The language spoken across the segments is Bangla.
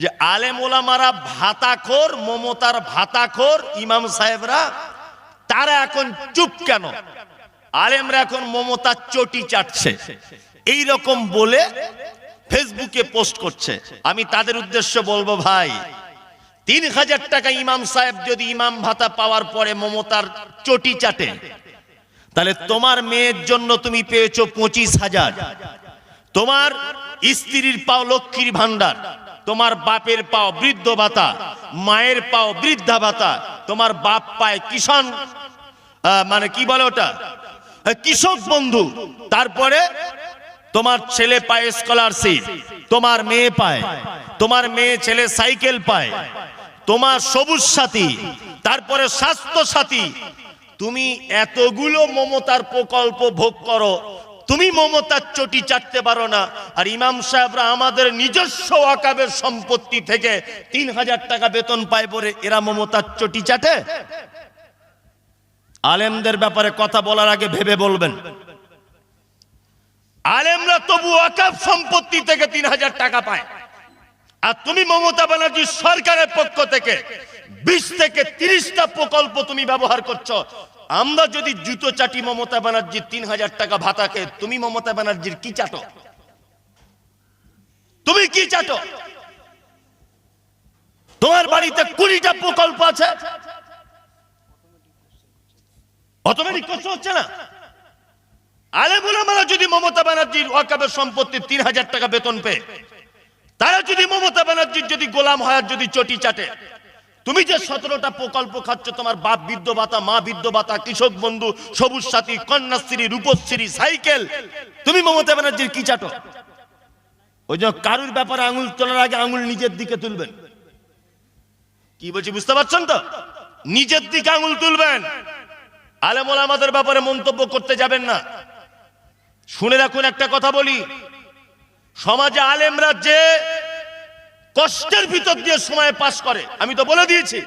যে আলেম ওলামারা ভাতাখোর, মমতার ভাতাখোর, ইমাম সাহেবরা, তারা এখন চুপ কেন? আলেমরা এখন মমতার চটি চাটছে। এই রকম বলে ফেসবুকে পোস্ট করছে। আমি তাদের উদ্দেশ্য বলব, ভাই, তিন হাজার টাকা ইমাম সাহেব যদি ইমাম ভাতা পাওয়ার পরে মমতার চটি চাটে, তাহলে তোমার মেয়ের জন্য তুমি পেয়েছ পঁচিশ হাজার। তোমার স্ত্রীর পাও লক্ষ্মীর ভান্ডার তোমার বাপের পাও বৃদ্ধ ভাতা, মায়ের পাও বৃদ্ধা ভাতা, তোমার বাপ পায় কিষান মানে কি বলে ওটা? কৃষক বন্ধু। তারপরে তোমার ছেলে পায় স্কলারশিপ তোমার মেয়ে পায়, তোমার মেয়ে ছেলে সাইকেল পায়, তোমার সবুজ সাথী, তারপরে স্বাস্থ্য সাথী। তুমি এতগুলো মমতার প্রকল্প ভোগ করো তুমি মমতার চটি চাটতে পারো না। আর ইমাম সাহেবরা আমাদের নিজস্ব আকাবের সম্পত্তি থেকে তিন হাজার টাকা বেতন পায় পরে এরা মমতার চটি চাটে? আলেমদের ব্যাপারে কথা বলার আগে ভেবে বলবেন। আলেমরা তবু আকাব সম্পত্তি থেকে তিন হাজার টাকা পায়। আর তুমি মমতা ব্যানার্জি সরকারের পক্ষ থেকে বিশ থেকে তিরিশটা প্রকল্প তুমি ব্যবহার করছ। আমরা যদি জুতো চাটি মমতা ব্যানার্জির তিন হাজার টাকা ভাতাকে তুমি মমতা ব্যানার্জির কি চাটো? তুমি কি চাটো? তোমার বাড়িতে কুড়িটা প্রকল্প আছে? অটোমেটিক কষ্ট হচ্ছে না? আলে বলে যদি মমতা ব্যানার্জির ওয়াকাবের সম্পত্তি তিন হাজার টাকা বেতন পেয়ে তারা যদি মমতা ব্যানার্জির যদি গোলাম হয় যদি চটি চাটে, তুমি যে সতেরোটা প্রকল্প খাচ্ছ, তোমার বাপ বৃদ্ধ ভাতা, মা বৃদ্ধ ভাতা, কৃষক বন্ধু, সবুজ সাথী, কন্যাশ্রী, রূপশ্রী, সাইকেল, তুমি মমতা ব্যানার্জির কি চাটো? ওই জন্য কারুর ব্যাপারে আঙুল তোলার আগে আঙুল নিজের দিকে তুলবেন। কি বলছি, বুঝতে পারছেন তো? নিজের দিকে আঙুল তুলবেন। আলেমোল আমাদের ব্যাপারে মন্তব্য করতে যাবেন না। শুনে রাখুন একটা কথা বলি। সমাজে আলেমরা যে কষ্টের ভিতর দিয়ে সময় পাস করে। আমি তো বলে দিয়েছি,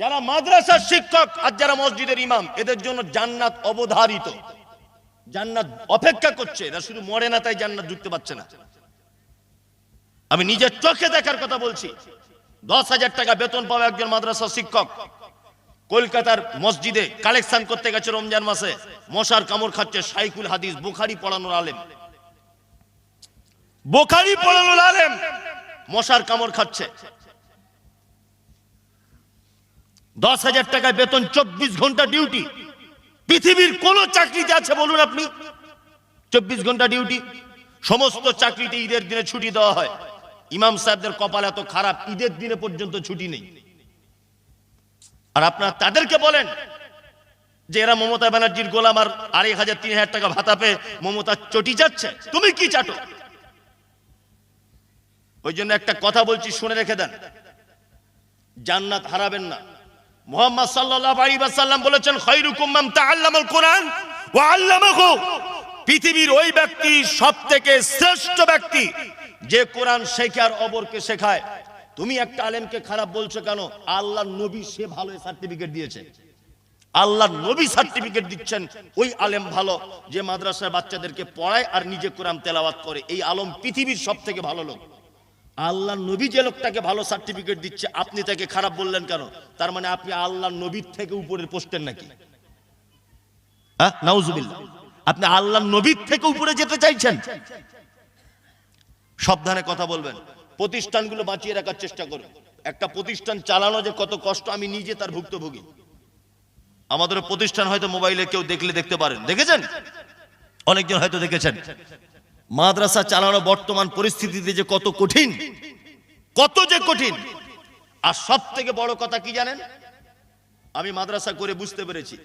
যারা মাদ্রাসার শিক্ষক আর যারা মসজিদের ইমাম, এদের জন্য জান্নাত অবধারিত। জান্নাত অপেক্ষা করছে, এরা শুধু মরে না, তাই জান্নাত ঢুকতে পারছে না। আমি নিজের চোখে দেখার কথা বলছি, দশ হাজার টাকা বেতন পাওয়া একজন মাদ্রাসা শিক্ষক, কলকাতার মসজিদে কালেকশন করতে গেছে রমজান মাসে, মশার কামড় খাচ্ছে সাইকুল হাদিস, বুখারি পড়ানোর আলেম। বোখারি পড়ানোর আলেম। মশার কামড় খাচ্ছে। দশ হাজার টাকায় বেতন, চব্বিশ ঘণ্টা ডিউটি। পৃথিবীর কোন চাকরিতে আছে বলুন আপনি। চব্বিশ ঘণ্টা ডিউটি। সমস্ত চাকরিতে ঈদের দিনে ছুটি দেওয়া হয়। ইমাম সাহেবদের কপাল এত খারাপ, ঈদের দিনে পর্যন্ত ছুটি নেই। আর আপনার তাদেরকে বলেন যে এরা মমতা ব্যানার্জির গোলাম আর আড়াই হাজার, তিন হাজার টাকা ভাতা পেয়ে মমতা চটি যাচ্ছে তুমি কি চাটো? ওই জন্য একটা কথা বলছি, শুনে রেখে দেন। জান্নাত হারাবেন না। মোহাম্মদ সাল্লাল্লাহু আলাইহি ওয়াসাল্লাম বলেছেন, খায়রুকুম মান তাআল্লামাল কোরআন ওয়া আল্লামাহু। পৃথিবীর ওই ব্যক্তি সবথেকে শ্রেষ্ঠ ব্যক্তি। যে কোরআন শেখে আর অপরকে শেখায়। তুমি একটা আলেমকে খারাপ বলছো কেন? আল্লাহ নবী সে ভালো সার্টিফিকেট দিয়েছে। আল্লাহ নবী সার্টিফিকেট দিচ্ছেন, ওই আলেম ভালো যে মাদ্রাসার বাচ্চাদেরকে পড়ায় আর নিজে কোরআন তেলাওয়াত করে। এই আলম পৃথিবীর সব থেকে ভালো লোক। আল্লাহ নবী যে লোকটাকে ভালো সার্টিফিকেট দিচ্ছে, আপনি তাকে খারাপ বললেন কেন? তার মানে আপনি আল্লাহ নবীর থেকে উপরের পোস্টের নাকি? হ্যাঁ? আপনি আল্লাহ নবীর থেকে উপরে যেতে চাইছেন? সাবধানে কথা বলবেন। প্রতিষ্ঠানগুলো বাঁচিয়ে রাখার চেষ্টা করুন একটা প্রতিষ্ঠান চালানো যে কত কষ্ট, আমি নিজে তার ভুক্তভোগী। আমাদের প্রতিষ্ঠান হয়তো মোবাইলে কেউ দেখলে দেখতে পারেন। দেখেছেন? অনেকজন হয়তো দেখেছেন। মাদ্রাসা চালানো বর্তমান পরিস্থিতিতে যে কত কঠিন, কত যে কঠিন। আর সব থেকে বড় কথা কি জানেন? আমি মাদ্রাসা করে বুঝতে পেরেছি।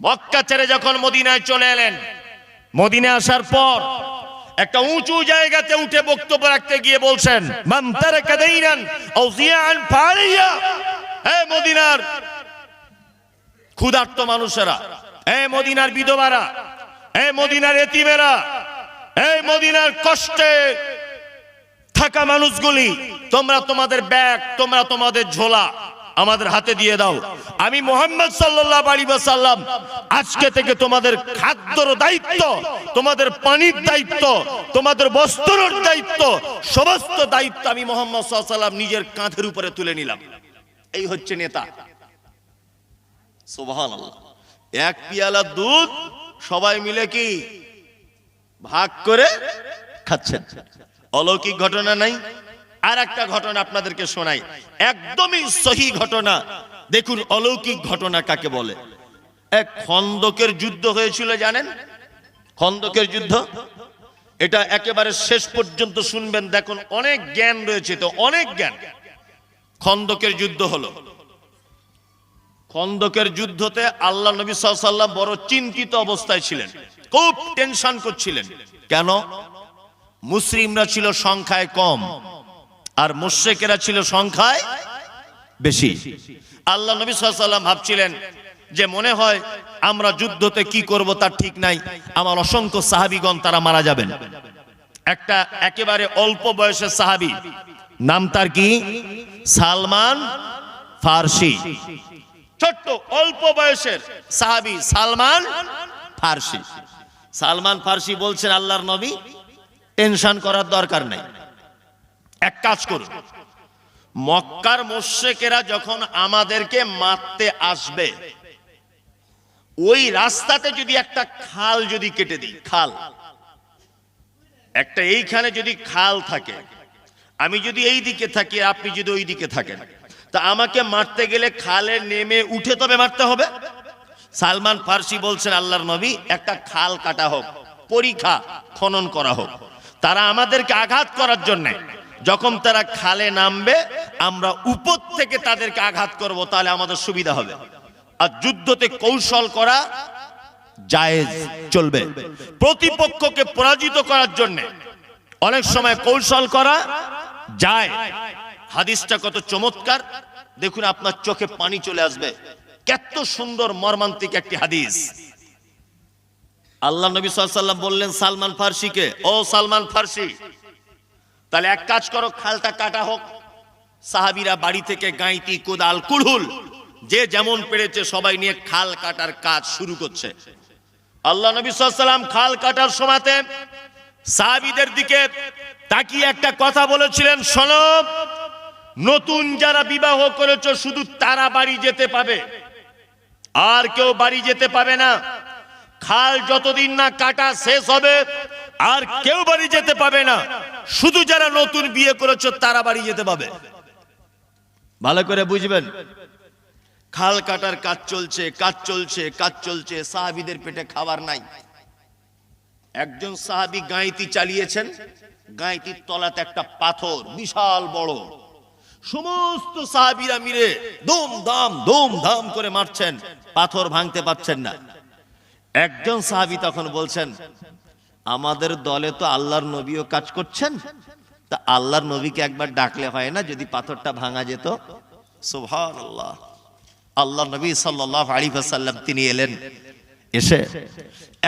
মক্কা ছেড়ে যখন মদিনায় চলে এলেন মদিনে আসার পর একটা উঁচু জায়গাতে উঠে বক্তব্য রাখতে গিয়ে বলছেন মদিনার ক্ষুধার্ত মানুষেরা, হে মদিনার বিধবারা, হে মদিনার এতিমেরা এই মদিনার কষ্টে থাকা মানুষগুলি, তোমরা তোমাদের ব্যাগ, তোমরা তোমাদের ঝোলা আমাদের হাতে দিয়ে দাও। আমি মোহাম্মদ ওয়াসাল্লাম আজকে থেকে তোমাদের খাদ্যর দায়িত্ব, তোমাদের পানির দায়িত্ব, তোমাদের বস্ত্রের দায়িত্ব, সমস্ত দায়িত্ব আমি মোহাম্মদ ওয়াসাল্লাম নিজের কাঁধের উপরে তুলে নিলাম। এই হচ্ছে নেতা। এক পিয়ালা দুধ সবাই মিলে কি? ভাগ করে খাচ্ছেন। অলৌকিক ঘটনা নাই আর একটা ঘটনা আপনাদেরকে শোনাই। একদমই সহি ঘটনা। দেখুন, অলৌকিক ঘটনা কাকে বলে? এক খন্দকের যুদ্ধ হয়েছিল, জানেন? খন্দকের যুদ্ধ। এটা একেবারে শেষ পর্যন্ত শুনবেন। দেখুন, অনেক জ্ঞান রয়েছে তো, অনেক জ্ঞান। খন্দকের যুদ্ধ হলো। খন্দকের যুদ্ধতে আল্লাহ নবী সাল্লাম বড় চিন্তিত অবস্থায় ছিলেন। খুব টেনশন করছিলেন। কেন? মুসলিমরা ছিল সংখ্যায় কম, আর মুশ্রেকেরা ছিল সংখ্যায় বেশি। আল্লাহ নবী সাল্লাম ভাবছিলেন যে মনে হয় আমরা যুদ্ধতে কি করব তার ঠিক নাই, আমার অসংখ্য সাহাবিগণ তারা মারা যাবেন। একটা একেবারে অল্প বয়সের সাহাবি, নাম তার কি? সালমান ফার্সি। ছোট্ট অল্প বয়সের সাহাবি সালমান ফার্সি। সালমান ফার্সি বলছেন আল্লাহর নবী, টেনশন করার দরকার নেই। এক কাজ করুন। মক্কার মোশেকেরা যখন আমাদেরকে মারতে আসবে, ওই রাস্তাতে যদি একটা খাল যদি কেটে দিই, খাল। একটা এইখানে যদি খাল থাকে, আমি যদি এই দিকে থাকি আপনি যদি ওই দিকে থাকেন। তা আমাকে মারতে গেলে খালে নেমে উঠে তবে মারতে হবে? সালমান ফার্সি বলছেন, আল্লাহর নবী, একটা খাল কাটা হোক, পরীক্ষা খনন করা হোক। তারা আমাদেরকে আঘাত করার জন্য, যখন তারা খালে নামবে, আমরা উপর থেকে তাদেরকে আঘাত করব, তাহলে আমাদের সুবিধা হবে। আর যুদ্ধতে কৌশল করা জায়েজ, চলবে। প্রতিপক্ষকে পরাজিত করার জন্য অনেক সময় কৌশল করা যায়। হাদিসটা কত চমৎকার। দেখুন, আপনার চোখে পানি চলে আসবে। কত সুন্দর মর্মান্তিক একটি হাদিস। আল্লাহ নবী সাল্লাম বললেন, সালমান ফার্সিকে, ও সালমান ফার্সি, তাহলে এক কাজ করো, খালটা কাটা হোক। সাহাবিরা বাড়ি থেকে গাইতি, কোদাল কুড়ুল যে যেমন পেরেছে সবাই নিয়ে খাল কাটার কাজ শুরু করছে। আল্লাহ নবী সাল্লাম খাল কাটার সময়তে সাহাবিদের দিকে তাকিয়ে একটা কথা বলেছিলেন, শোনো, নতুন যারা বিবাহ করেছ, শুধু তারা বাড়ি যেতে পাবে। আর কেউ বাড়ি যেতে পাবে না। খাল যতদিন না কাটা শেষ হবে, আর কেউ বাড়ি যেতে পাবে না। শুধু যারা নতুন বিয়ে করেছ, তারা বাড়ি যেতে পাবে। ভালো করে বুঝবেন। খাল কাটার কাজ চলছে কাজ চলছে কাজ চলছে, সাহাবিদের পেটে খাবার নাই। একজন সাহাবি গাঁইতি চালিয়েছেন, গাঁইতির তলাতে একটা পাথর, বিশাল বড়। সমস্ত সাহাবিরা মিলে দম দাম দম ধাম করে মারছেন। পাথর ভাঙতে পারছেন না। একজন সাহাবি তখন বলছেন, আমাদের দলে তো আল্লাহর নবীও কাজ করছেন। তা আল্লাহর নবীকে একবার ডাকলে হয় না যদি পাথরটা ভাঙা যেত? সুবহানাল্লাহ। আল্লাহ নবী সাল্লাল্লাহু আলাইহি ওয়াসাল্লাম তিনি এলেন, এসে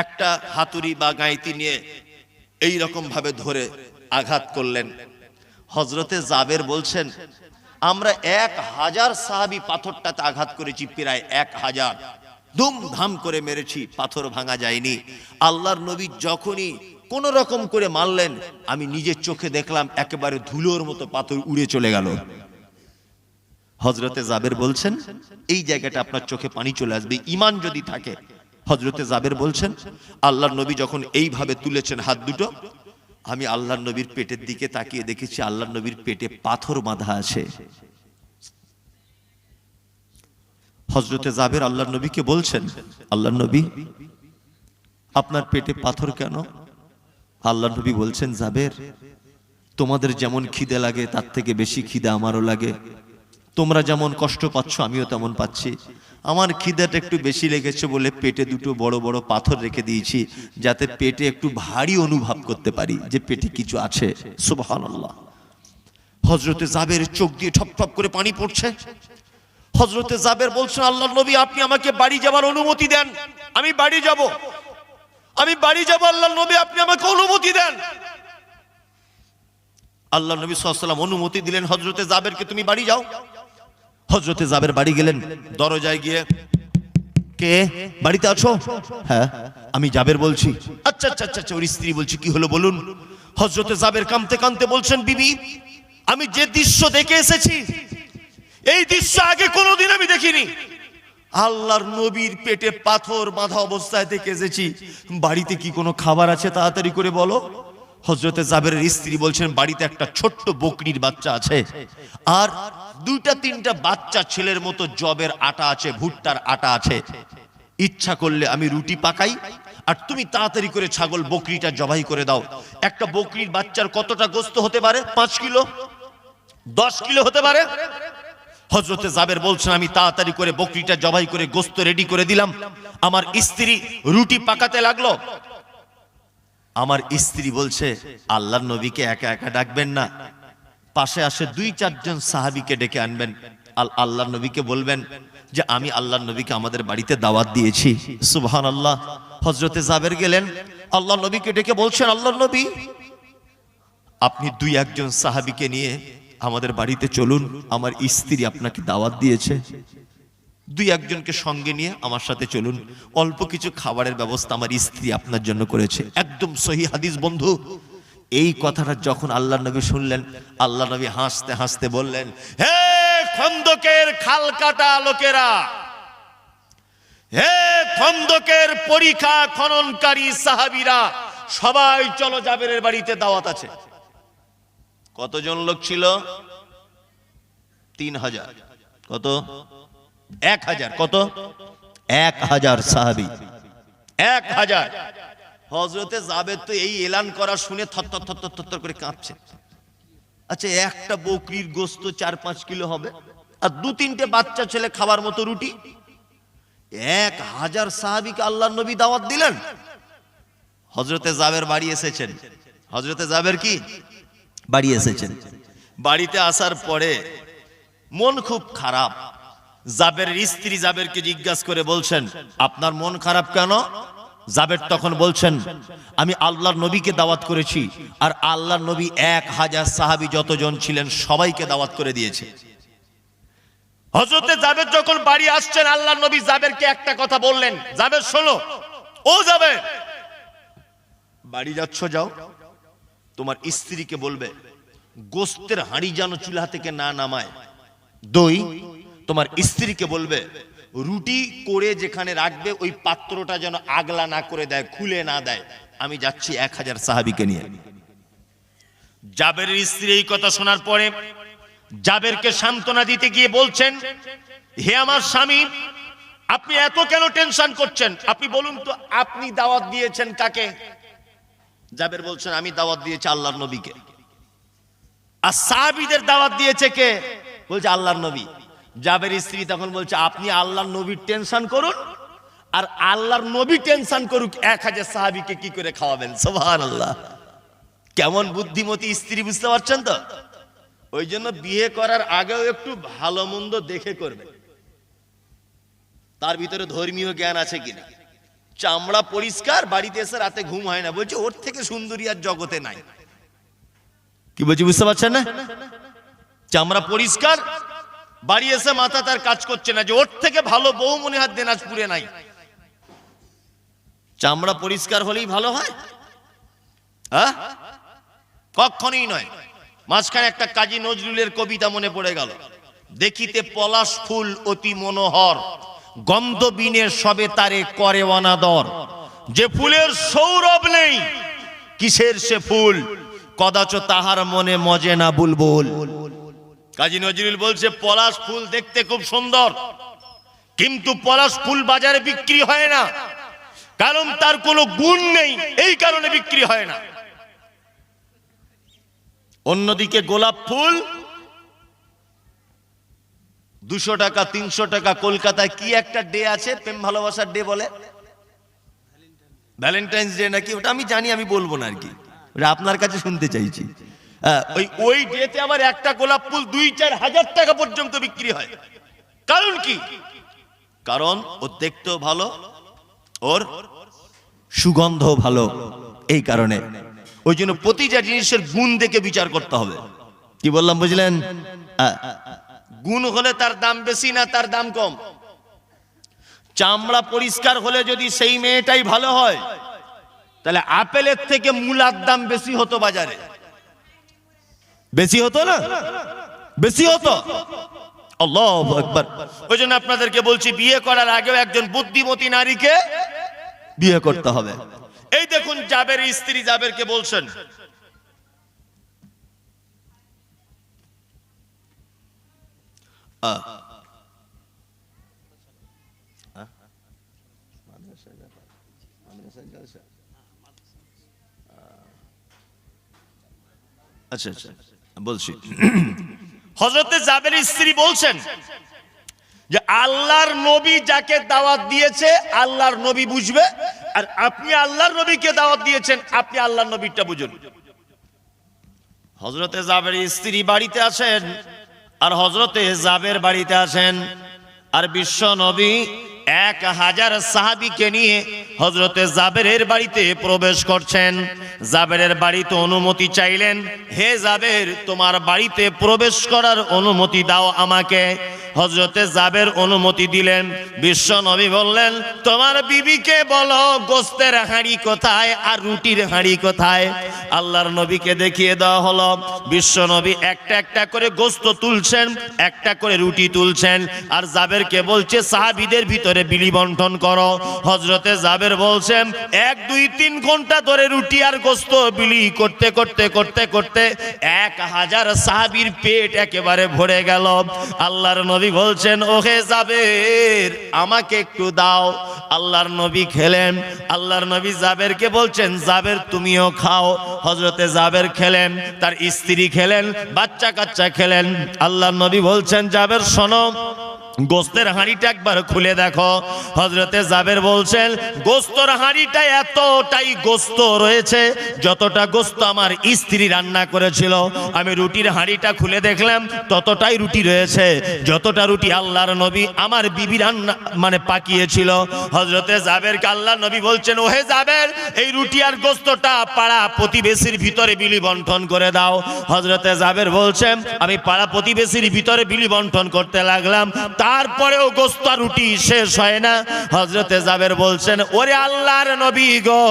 একটা হাতুড়ি বা গাইতি নিয়ে এই রকম ভাবে ধরে আঘাত করলেন। হজরতে জাবের বলছেন আমরা এক হাজার সাহাবি পাথরটাতে আঘাত করেছি, প্রায় এক হাজার। ধুমধাম করে মেরেছি, পাথর ভাঙা যায়নি। আল্লাহর নবী যখনই কোন রকম করে মারলেন, আমি নিজের চোখে দেখলাম, একেবারে ধুলোর মতো পাথর উড়ে চলে গেল। হজরতে জাবের বলছেন, এই জায়গাটা আপনার চোখে পানি চলে আসবে ইমান যদি থাকে। হজরতে জাবের বলছেন, আল্লাহর নবী যখন এইভাবে তুলেছেন হাত দুটো আমি আল্লাহর নবীর পেটের দিকে তাকিয়ে দেখেছি, আল্লাহর নবীর পেটে পাথর বাঁধা আছে। হজরতে জাবের আল্লাহর নবীকে বলছেন, আল্লাহর নবী, আপনার পেটে পাথর কেন? আল্লাহর নবী বলছেন, জাবের, তোমাদের যেমন খিদে লাগে, তার থেকে বেশি খিদে আমারও লাগে। তোমরা যেমন কষ্ট পাচ্ছ, আমিও তেমন পাচ্ছি। আমার খিদাটা একটু বেশি লেগেছে বলে পেটে দুটো বড় বড় পাথর রেখে দিয়েছি, যাতে পেটে একটু ভারী অনুভব করতে পারি যে পেটে কিছু আছে। সুবহানাল্লাহ। হজরতে জাবের চোখ দিয়ে ঠপ ঠপ করে পানি পড়ছে। হজরতে জাবের বলছেন আল্লাহ নবী, আপনি আমাকে বাড়ি যাবার অনুমতি দেন। আমি বাড়ি যাব। আমি বাড়ি যাব আল্লাহ নবী, আপনি আমাকে অনুমতি দেন। আল্লাহ নবী সাল্লাম অনুমতি দিলেন হজরতে জাবেরকে তুমি বাড়ি যাও। হজরতে জাবের বাড়ি গেলেন। দরজায় গিয়ে কে? বাড়িতে আছো? হ্যাঁ। আমি জাবের বলছি। আচ্ছা আচ্ছা আচ্ছা আচ্ছা, ওর স্ত্রী বলছি। কি হলো বলুন? হজরতে জাবের কামতে কামতে বলছেন বিবি আমি যে দৃশ্য দেখে এসেছি এই দৃশ্য আগে কোনোদিন আমি দেখিনি। আল্লাহর নবীর পেটে পাথর বাঁধা অবস্থায় দেখে এসেছি। বাড়িতে কি কোনো খাবার আছে তাড়াতাড়ি করে বলো? হজরতে জাবেরের স্ত্রী বলছেন, বাড়িতে একটা ছোট্ট বকরির বাচ্চা আছে আর দুইটা, তিনটা বাচ্চা ছেলের মতো জবের আটা আছে, ভুট্টার আটা আছে। ইচ্ছা করলে আমি রুটি পাকাই আর তুমি তাড়াতাড়ি করে ছাগল বকরিটা জবাই করে দাও। একটা বকরির বাচ্চার কতটা গোস্ত হতে পারে? পাঁচ কিলো? দশ কিলো হতে পারে? হজরতে জাবের বলছেন, আমি তাড়াতাড়ি করে বকরিটা জবাই করে গোস্ত রেডি করে দিলাম। আমার স্ত্রী রুটি পাকাতে লাগল। আমার স্ত্রী বলছে, আল্লাহর নবীকে একা একা ডাকবেন না। পাশে আসে দুই চারজন সাহাবীকে ডেকে আনবেন। আল আল্লাহর নবীকে বলবেন যে, আমি আল্লাহর নবীকে আমাদের বাড়িতে দাওয়াত দিয়েছি। সুবহান আল্লাহ হজরতে জাবের গেলেন। আল্লাহ নবীকে ডেকে বলছেন, আল্লাহর নবী, আপনি দুই একজন সাহাবীকে নিয়ে আমাদের বাড়িতে চলুন। আমার স্ত্রী আপনাকে দাওয়াত দিয়েছে। দুই একজনকে সঙ্গে নিয়ে আমার সাথে চলুন। অল্প কিছু খাবারের ব্যবস্থা আমার স্ত্রী আপনার জন্য করেছে। একদম সহি হাদিস, বন্ধু। এই কথাটা যখন আল্লাহ নবী শুনলেন আল্লাহ নবী হাসতে হাসতে বললেন, হে খন্দকের খাল কাটা লোকেরা! হে খন্দকের পরীক্ষা খননকারী সাহাবিরা! সবাই চলো জাবেরের বাড়িতে দাওয়াত আছে। কতজন লোক ছিল? তিন হাজার। কত? এক হাজার, কত? এক হাজার সাহাবি। এক হাজার। হজরতে জাবেদ তো এই এলান করা শুনে থর থর থর করে কাঁপছে। আচ্ছা একটা বকরির গোস্ত চার পাঁচ কিলো হবে, আর দু তিনটে বাচ্চা ছেলে খাবার মতো রুটি। এক হাজার সাহাবিকে আল্লাহ নবী দাওয়াত দিলেন। হজরতে জাবের বাড়ি এসেছেন। হজরতে জাবের কি? বাড়ি এসেছেন। বাড়িতে আসার পরে মন খুব খারাপ। জাবের স্ত্রী জাবেরকে জিজ্ঞাসা করে বলছেন, আপনার মন খারাপ কেন? জাবের তখন বলছেন, আমি আল্লাহর নবীকে দাওয়াত করেছি, আর আল্লাহর নবী এক হাজার সাহাবি যতজন ছিলেন সবাইকে দাওয়াত করে দিয়েছে। হজরতে জাবের যখন বাড়ি আসছেন আল্লাহ নবী জাবেরকে একটা কথা বললেন, জাবের, শোনো, ও যাবে বাড়ি যাচ্ছ, যাও। তোমার স্ত্রীকে বলবে, গোস্তের হাঁড়ি যেন চুলা থেকে না নামায়। দই তোমার স্ত্রীকে বলবে, রুটি করে যেখানে রাখবে, ওই পাত্রটা যেন আগলা না করে দেয়, খুলে না দেয়। আমি যাচ্ছি এক হাজার সাহাবিকে নিয়ে। জাবের স্ত্রী এই কথা শোনার পরে জাবেরকে সান্ত্বনা দিতে গিয়ে বলছেন, হে আমার স্বামী, আপনি এত কেন টেনশন করছেন? আপনি বলুন তো, আপনি দাওয়াত দিয়েছেন কাকে? জাবের বলছেন, আমি দাওয়াত দিয়েছি আল্লাহর নবীকে। আর সাহাবিদের দাওয়াত দিয়েছে কে? বলছে, আল্লাহর নবী। জাবের স্ত্রী তখন বলছে, আপনি আল্লাহর নবীর টেনশন করুন আর আল্লাহর নবী টেনশন করুক, এক হাজার সাহাবিকে কি করে খাওয়াবেন? সোহান আল্লাহ কেমন বুদ্ধিমতী স্ত্রী বুঝতে পারছেন তো? ওই জন্য বিয়ে করার আগেও একটু ভালো মন্দ দেখে করবে। তার ভিতরে ধর্মীয় জ্ঞান আছে কিনা? চামড়া পরিষ্কার, বাড়িতে এসে রাতে ঘুম হয় না। বলছে, ওর থেকে সুন্দরী আর জগতে নাই। কি বলছি, বুঝতে পারছেন না? চামড়া পরিষ্কার বাড়ি এসে মাথা তার কাজ করছে না যে ওর থেকে ভালো বউ মনে হয় দিনাজপুরে নাই। চামড়া পরিষ্কার হলেই ভালো হয়? হ্যাঁ? কখনই নয়। মাঝখানে একটা কাজী নজরুলের কবিতা মনে পড়ে গেল। দেখিতে পলাশ ফুল অতি মনোহর, গন্ধ বিনে সবে তারে করে অনাদর। যে ফুলের সৌরভ নেই, কিসের সে ফুল? কদাচ তাহার মনে মজে না বুলবুল। কাজী নজরুল বলছে, পলাশ ফুল দেখতে খুব সুন্দর, কিন্তু পলাশ ফুল বাজারে বিক্রি হয় না, কারণ তার কোনো গুণ নেই, এই কারণে বিক্রি হয় না। অন্যদিকে গোলাপ ফুল, দুশো টাকা, তিনশো টাকা, কলকাতায় কি একটা ডে আছে, প্রেম ভালোবাসার ডে বলে? ভ্যালেন্টাইন্স ডে নাকি? ওটা আমি জানি, আমি বলব না আর কি। আপনার কাছে শুনতে চাইছি। ওই ওই ডেতে আবার একটা গোলাপ ফুল দুই, চার হাজার টাকা পর্যন্ত বিক্রি হয়। কারণ কি? কারণ ও দেখতেও ভালো, ওর সুগন্ধ ভালো, এই কারণে। ওই জন্য প্রতিটা জিনিসের গুণ দেখে বিচার করতে হবে। কি বললাম, বুঝলেন? গুণ হলে তার দাম বেশি না তার দাম কম। চামড়া পরিষ্কার হলে যদি সেই মেয়েটাই ভালো হয়, তাহলে আপেলের থেকে মূলার দাম বেশি হতো বাজারে। বেশি হতো না? বেশি হতো? আল্লাহু আকবার। ওই জন্য আপনাদেরকে বলছি বিয়ে করার আগেও একজন বুদ্ধিমতী নারীকে বিয়ে করতে হবে। এই দেখুন জাবের স্ত্রী জাবেরকে বলছেন? আচ্ছা আচ্ছা। বলছি। হজরতে জাবের স্ত্রী বলছেন যে আল্লাহর নবী যাকে দাওয়াত দিয়েছে আল্লাহর নবী বুঝবে আর আপনি আল্লাহর নবীকে দাওয়াত দিয়েছেন আপনি আল্লাহর নবীরটা বুঝুন। হজরতে জাবের স্ত্রী বাড়িতে আছেন আর হজরতে জাবের বাড়িতে আছেন আর বিশ্ব নবী এক হাজার সাহাবিকে নিয়ে হজরতে জাবেরের বাড়িতে প্রবেশ করছেন। জাবেরের বাড়িতে অনুমতি চাইলেন। হে জাবের, তোমার বাড়িতে প্রবেশ করার অনুমতি দাও আমাকে। হজরতে জাবের অনুমতি দিলেন। বিশ্ব নবী বললেন, তোমার বিবিকে বলো, গোস্তের হাঁড়ি কোথায় আর রুটির হাঁড়ি কোথায়? আল্লাহর নবীকে দেখিয়ে দেওয়া হলো, বিশ্ব নবী একটা একটা করে গোস্ত তুলছেন, একটা করে রুটি তুলছেন, আর জাবেরকে বলছে, সাহাবিদের ভিতরে বিলি বন্টন করো। হজরতে জাবের বলছেন এক, দুই, তিন ঘণ্টা ধরে রুটি আর গোস্ত বিলি করতে করতে করতে করতে এক হাজার সাহাবির পেট একেবারে ভরে গেল। আল্লাহর নবী বলছেন, ওহে জাবের, আমাকে একটু দাও। আল্লাহর নবী খেলেন। আল্লাহর নবী জাবেরকে বলছেন, জাবের, তুমিও খাও। হজরতে জাবের খেলেন, তার স্ত্রী খেলেন বাচ্চা কাচ্চা খেলেন। আল্লাহর নবী বলছেন, জাবের, শোনো, গোস্তের হাঁড়িটা একবার খুলে দেখো। হজরতে জাবের বলছেন, গোস্তর হাঁড়িটা এতটাই গোস্ত রয়েছে, যতটা গোস্ত আমার স্ত্রী রান্না করেছিল। আমি রুটির হাঁড়িটা খুলে দেখলাম, ততটাই রুটি রয়েছে যতটা রুটি আল্লাহর নবী আমার বিবি রান্না মানে পাকিয়েছিল। হজরতে জাবেরকে আল্লাহ নবী বলছেন, ওহে জাবের, এই রুটি আর গোস্তটা পাড়া প্রতিবেশীর ভিতরে বিলি বন্টন করে দাও। হজরতে জাবের বলছেন আমি পাড়া প্রতিবেশীর ভিতরে বিলি বন্টন করতে লাগলাম, তারপরেও গোস্ত রুটি শেষ হয় না। হজরতে জাবের বলছেন, ওরে আল্লাহর নবী গো,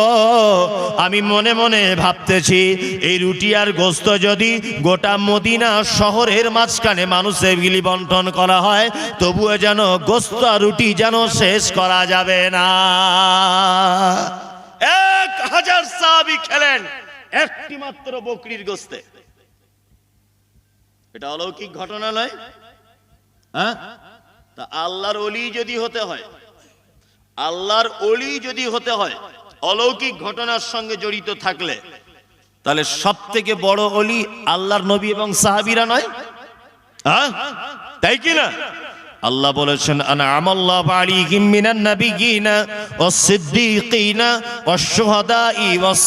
আমি মনে মনে ভাবতেছি, এই রুটি আর গোস্ত যদি গোটা মদিনা শহরের মাঝখানে মানুষের বিলি বন্টন করা হয়, তবুও যেন গোস্ত রুটি যেন শেষ করা যাবে না। এক হাজার সাহাবি খেলেন একটি মাত্র বকরির গোস্তে। এটা অলৌকিক ঘটনা নয়। হ্যাঁ? তা আল্লাহর অলি যদি হতে হয়, আল্লাহর অলি যদি হতে হয়, অলৌকিক ঘটনার সঙ্গে জড়িত থাকলে, তাহলে সব থেকে বড় অলি আল্লাহর নবী এবং সাহাবিরা নয়। হ্যাঁ? তাই কি না? আল্লাহ বলেছেন, আনা আমাল্লাহু আলাইহিম মিনান নাবিয়িনা ওয়াস সিদ্দিকিনা ওয়াস শুহাদাই ওয়াস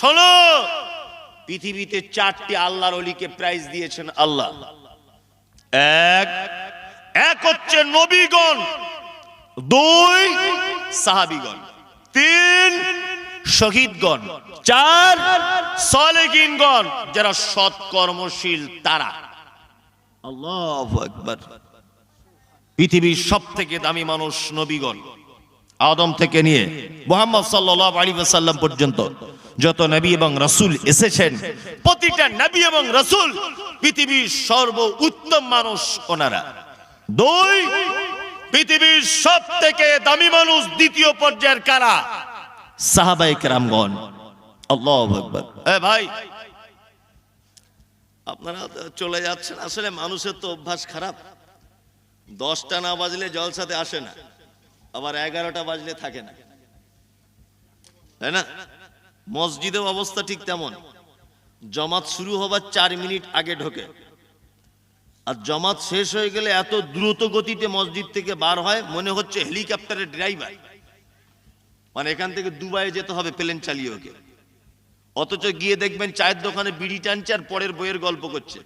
শোনো, পৃথিবীতে চারটি আল্লাহর অলিকে প্রাইজ দিয়েছেন আল্লাহ। এক এক হচ্ছে নবীগণ, দুই সাহাবিগণ, তিন শহীদগণ, চার সলেগিনগণ যারা সৎকর্মশীল তারা। আল্লাহ পৃথিবীর সব থেকে দামি মানুষ নবীগণ। আদম থেকে নিয়ে মোহাম্মদ সাল্লাহ আলী সাল্লাম পর্যন্ত যত নবী এবং রাসূল এসেছেন, প্রতিটা নবী এবং রাসূল পৃথিবীর সর্ব উত্তম মানুষ ওনারা। দুই, পৃথিবীর সব থেকে দামি মানুষ দ্বিতীয় পর্যায়ের কারা? সাহাবাই কেরামগণ। আল্লাহ ভাই আপনারা চলে যাচ্ছেন, আসলে মানুষের তো অভ্যাস খারাপ। দশটা না বাজলে জলসাতে আসে না, আবার এগারোটা বাজলে থাকে না। তাই না? মসজিদের অবস্থা ঠিক তেমন। জমাত শুরু হবার চার মিনিট আগে ঢোকে। আর জমাত শেষ হয়ে গেলে এত দ্রুত গতিতে মসজিদ থেকে বার হয়, মনে হচ্ছে হেলিকপ্টারের ড্রাইভার। মানে এখান থেকে দুবাই যেতে হবে প্লেন চালিয়ে ওকে। অথচ গিয়ে দেখবেন চায়ের দোকানে বিড়ি টানছে আর পরের বইয়ের গল্প করছে।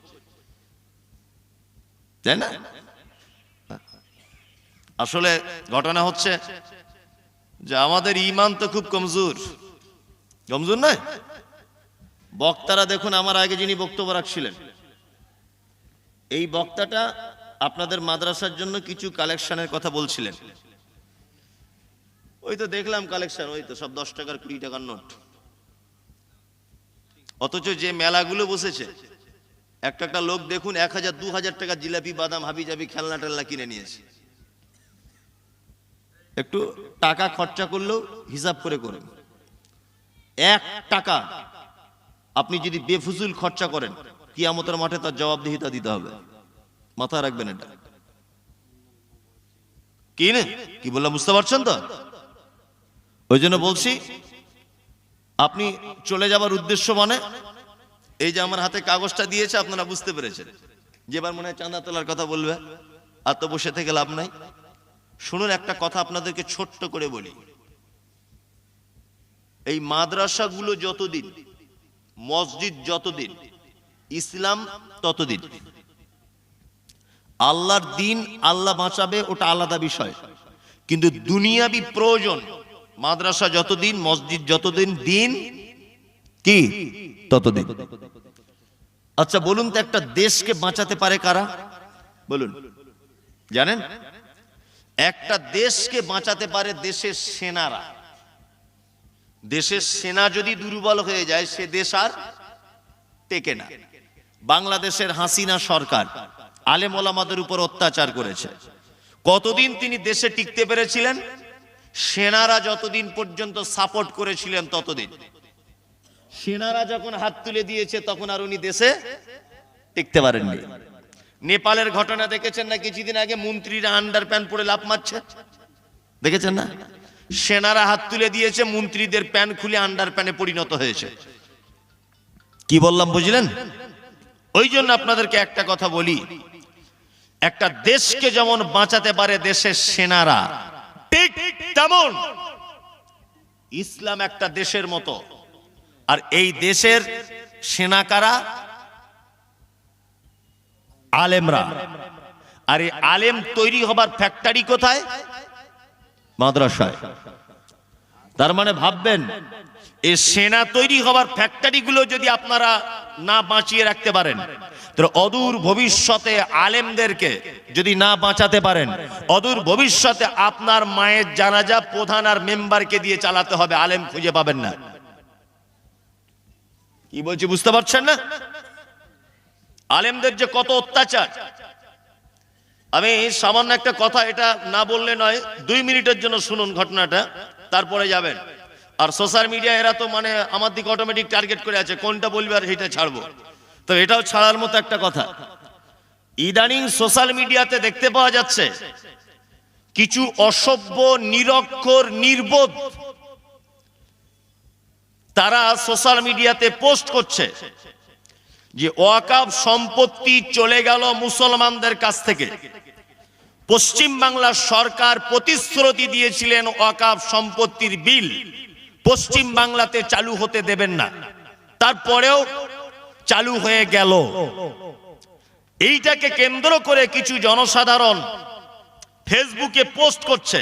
তাই না? আসলে ঘটনা হচ্ছে যে আমাদের ইমান তো খুব কমজোর। কমজোর নয়? বক্তারা দেখুন, আমার আগে যিনি বক্তব্য রাখছিলেন, এই বক্তাটা আপনাদের মাদ্রাসার জন্য কিছু কালেকশনের কথা বলছিলেন। ওই তো দেখলাম কালেকশন, ওই তো সব দশ টাকার কুড়ি টাকার নোট। অথচ যে মেলাগুলো বসেছে, একটা একটা লোক দেখুন এক হাজার, দু হাজার টাকা জিলাপি, বাদাম, হাবি জাবি, খেলনা টেলনা কিনে নিয়েছে। একটু টাকা খরচা করলেও হিসাব করে করুন। এক টাকা আপনি যদি বেফুজুল খরচা করেন, কিয়ামতের মাঠে তার জবাবদিহিতা দিতে হবে। মাথায় রাখবেন এটা। কি না? কি বললাম, বুঝতে পারছেন তো? ওই জন্য বলছি আপনি চলে যাবার উদ্দেশ্য মানে? এই যে আমার হাতে কাগজটা দিয়েছে, আপনারা বুঝতে পেরেছেন। যে এবার মনে হয় চাঁদা তোলার কথা বলবে, আর তো বসে থেকে লাভ নাই। শুনুন, একটা কথা আপনাদেরকে ছোট্ট করে বলি। এই মাদ্রাসাগুলো যতদিন, মসজিদ যতদিন, ইসলাম ততদিন, আল্লাহর দিন আল্লাহ বাঁচাবে, ওটা আলাদা বিষয়। কিন্তু দুনিয়াবি প্রয়োজন মাদ্রাসা যতদিন, মসজিদ যতদিন, দিন কি? ততদিন। আচ্ছা বলুন তো একটা দেশকে বাঁচাতে পারে কারা? বলুন। জানেন? একটা দেশকে বাঁচাতে পারে দেশের সেনারা। দেশের সেনা যদি দুর্বল হয়ে যায়, সে দেশ আর টেকে না। বাংলাদেশের হাসিনা সরকার আলেম ওলামাদের উপর অত্যাচার করেছে। কতদিন তিনি দেশে টিকতে পেরেছিলেন? সেনারা যতদিন পর্যন্ত সাপোর্ট করেছিলেন ততদিন। সেনারা যখন হাত তুলে দিয়েছে, তখন আর উনি দেশে টিকতে পারেননি। নেপালের ঘটনা দেখেছেন না কিছুদিন আগে? মন্ত্রীরা আন্ডার প্যান্ট পরে লাভ মারছে। দেখেছেন না? সেনারা হাত তুলে দিয়েছে, মন্ত্রীদের প্যান খুলে আন্ডার প্যানে পরিণত হয়েছে। কি বললাম, বুঝলেন? ওই জন্য আপনাদেরকে একটা কথা বলি। একটা দেশকে যেমন বাঁচাতে পারে দেশের সেনারা ঠিক তেমন। ইসলাম একটা দেশের মতো। আর এই দেশের সেনা কারা? আলেমরা। আর এই আলেম তৈরি হবার ফ্যাক্টরি কোথায়? মাদ্রাসায়। তার মানে ভাববেন এই সেনা তৈরি হবার ফ্যাক্টরিগুলো যদি আপনারা না বাঁচিয়ে রাখতে পারেন তো অদূর ভবিষ্যতে আলেমদেরকে যদি না বাঁচাতে পারেন, অদূর ভবিষ্যতে আপনার মায়ের জানাজা প্রধান আর মেম্বারকে দিয়ে চালাতে হবে, আলেম খুঁজে পাবেন না। কি বলছি বুঝতে পারছেন না? আলেমদের যে কত অত্যাচার। আমি সামান্য একটা কথা, এটা না বললে নয়, দুই মিনিটের জন্য শুনুন ঘটনাটা, তারপরে যাবেন। আর সোশ্যাল মিডিয়া এরা তো মানে আমার দিকে অটোমেটিক টার্গেট করে আছে, কোনটা বলবে আর সেটা ছাড়বো। তো এটাও ছাড়ার মতো একটা কথা। ইদানিং সোশ্যাল মিডিয়াতে দেখতে পাওয়া যাচ্ছে, কিছু অসভ্য, নিরক্ষর, নির্বোধ তারা সোশ্যাল মিডিয়াতে পোস্ট করছে যে ওয়াকাব সম্পত্তি চলে গেল মুসলমানদের কাছ থেকে। পশ্চিম বাংলার সরকার প্রতিশ্রুতি দিয়েছিলেন ওয়াকাব সম্পত্তির বিল। পশ্চিম বাংলাতে চালু হতে দেবেন না। তারপরেও চালু হয়ে গেল। এইটাকে কেন্দ্র করে কিছু জনসাধারণ ফেসবুকে পোস্ট করছে।